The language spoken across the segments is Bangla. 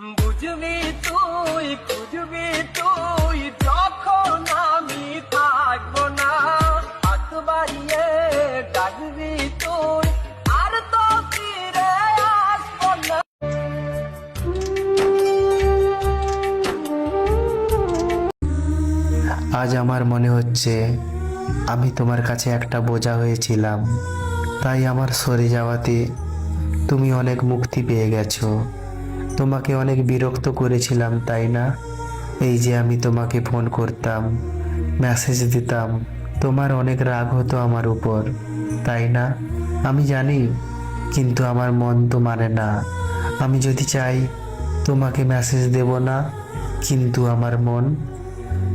বুঝবি তুই, খুঁজবি তুই, যখন আমি থাকব না, হাত বাড়িয়ে ডাকবি তুই, আর আজ আমার মনে হচ্ছে আমি তোমার কাছে একটা বোঝা হয়েছিলাম। তাই আমার সরে যাওয়াতে তুমি অনেক মুক্তি পেয়ে গেছো। তোমাকে অনেক বিরক্ত করেছিলাম, তাই না? এই যে আমি তোমাকে ফোন করতাম, মেসেজ দিতাম, তোমার অনেক রাগ হতো আমার উপর, তাই না? আমি জানি, কিন্তু আমার মন তো মানে না। আমি যদি চাই, তোমাকে মেসেজ দেব না, কিন্তু আমার মন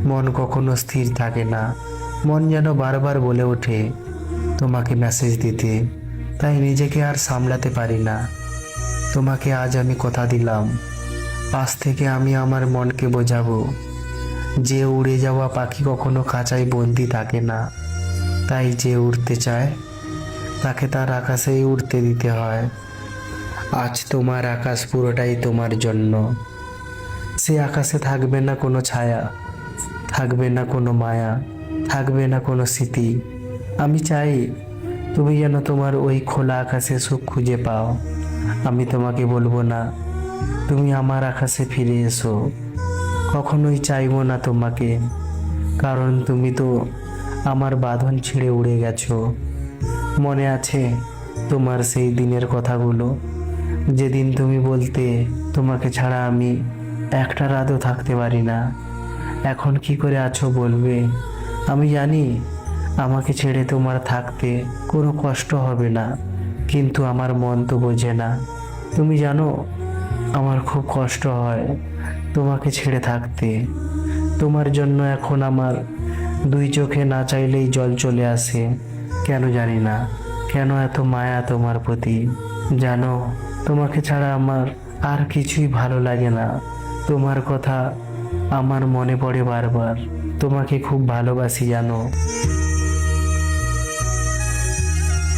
মন কখনো স্থির থাকে না। মন যেন বারবার বলে ওঠে, তোমাকে মেসেজ দিতে, তাই নিজেকে আর সামলাতে পারি না। তোমাকে আজ আমি কথা দিলাম। আজ থেকে আমি আমার মনকে বোঝাবো। যে উড়ে যাওয়া পাখি কখনো খাঁচায় বন্দি থাকে না। তাই যে উড়তে চায়, তাকে তার আকাশেই উড়তে দিতে হয়। আজ তোমার আকাশ পুরোটাই তোমার জন্য। সে আকাশে থাকবে না কোনো ছায়া, থাকবে না কোনো মায়া, থাকবে না কোনো স্মৃতি। আমি চাই তুমি যেন তোমার ওই খোলা আকাশে সুখ খুঁজে পাও। আমি তোমাকে বলব না, তুমি আমার আকাশে ফিরে এসো। কখনোই চাইব না তোমাকে, কারণ তুমি তো আমার বাঁধন ছিঁড়ে উড়ে গেছো। মনে আছে তোমার সেই দিনের কথাগুলো, যেদিন তুমি বলতে তোমাকে ছাড়া আমি একটা রাতও থাকতে পারি না। এখন কি করে আছো বলবে? আমি জানি আমাকে ছেড়ে তোমার থাকতে কোনো কষ্ট হবে না। কিন্তু আমার মন তো বোঝে না। তুমি জানো, আমার খুব কষ্ট হয় তোমাকে ছেড়ে থাকতে। তোমার জন্য এখন আমার দুই চোখে না চাইলেই জল চলে আসে। কেন জানি না, কেন এত মায়া তোমার প্রতি? জানো, তোমাকে ছাড়া আমার আর কিছুই ভালো লাগে না। তোমার কথা আমার মনে পড়ে বারবার। তোমাকে খুব ভালোবাসি, জানো।